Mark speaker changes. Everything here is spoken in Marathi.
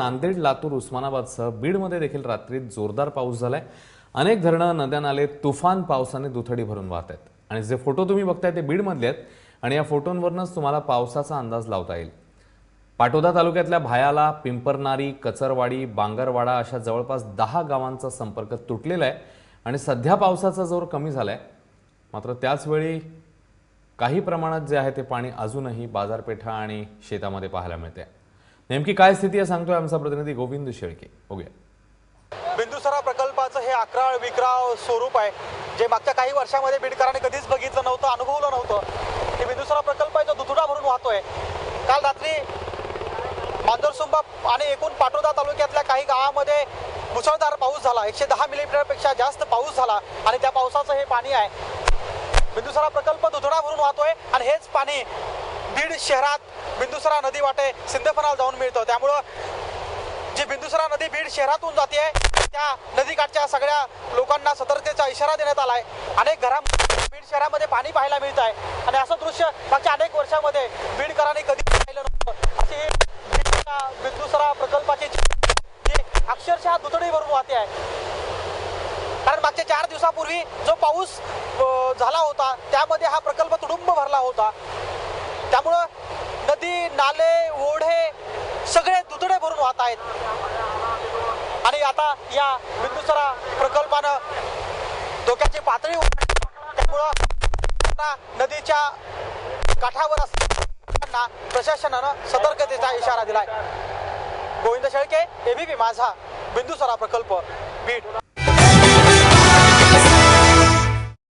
Speaker 1: नांदेड लातूर उस्मानाबादसह बीडमध्ये देखील रात्री जोरदार पाऊस झालाय. अनेक धरणं नद्या नाले तुफान पावसाने दुथडी भरून वाहत आहेत आणि जे फोटो तुम्ही बघताय ते बीडमधले आहेत आणि या फोटोंवरूनच तुम्हाला पावसाचा अंदाज लावता येईल. पाटोदा तालुक्यातल्या भायाला पिंपरनारी कचरवाडी बांगरवाडा अशा जवळपास दहा गावांचा संपर्क तुटलेला आहे आणि सध्या पावसाचा जोर कमी झालाय. मात्र त्याचवेळी काही प्रमाणात जे आहे ते पाणी अजूनही बाजारपेठा आणि शेतामध्ये पाहायला मिळते नेमकी काय स्थिती आहे सांगतोय आमचा प्रतिनिधी गोविंद शेळके. बघूया.
Speaker 2: बिंदुसरा प्रकल्पाचं हे अकराळ विक्राळ स्वरूप आहे. जे मागच्या काही वर्षामध्ये बीडकरांनी कधीच बघितलं नव्हतं अनुभवलं नव्हतं. हे बिंदुसरा प्रकल्प आहे जो दुथुडा भरून वाहतोय. काल रात्री मांजरसुंबा आणि एकूण पाटोदा तालुक्यातल्या काही गावामध्ये मुसळधार पाऊस झाला. एकशे दहा मिलीमीटरपेक्षा जास्त पाऊस झाला आणि त्या पावसाचं हे पाणी आहे. बिंदुसरा प्रकल्प दुधडा भरून वाहतोय आणि हेच पाणी बीड शहरात बिंदुसरा नदी वाटे सिंदफनाला जाऊन मिळतं. त्यामुळं जी बिंदुसरा नदी बीड शहरातून जाते त्या नदीकाठच्या सगळ्या लोकांना सतर्कतेचा इशारा देण्यात आलाय. अनेक घरा बीड शहरामध्ये पाणी पाहायला मिळत आहे आणि असं दृश्य मागच्या अनेक वर्षामध्ये बीडकरांनी कधी पाहिलं नव्हतं. अशी बीडच्या बिंदुसरा प्रकल्पाची जी अक्षरशः दुतडी भरून वाहते आहे. कारण मागच्या चार दिवसापूर्वी जो पाऊस झाला होता त्यामध्ये हा प्रकल्प तुडुंब भरला होता. त्यामुळं नदी नाले ओढे सगळे दुधडे भरून वाहत आहेत. आणि आता या बिंदुसरा प्रकल्पानं धोक्याची पातळी त्यामुळं आता नदीच्या काठावर असताना प्रशासनानं सतर्कतेचा इशारा दिलाय. गोविंद शेळके एबीपी माझा बिंदुसरा प्रकल्प बीड.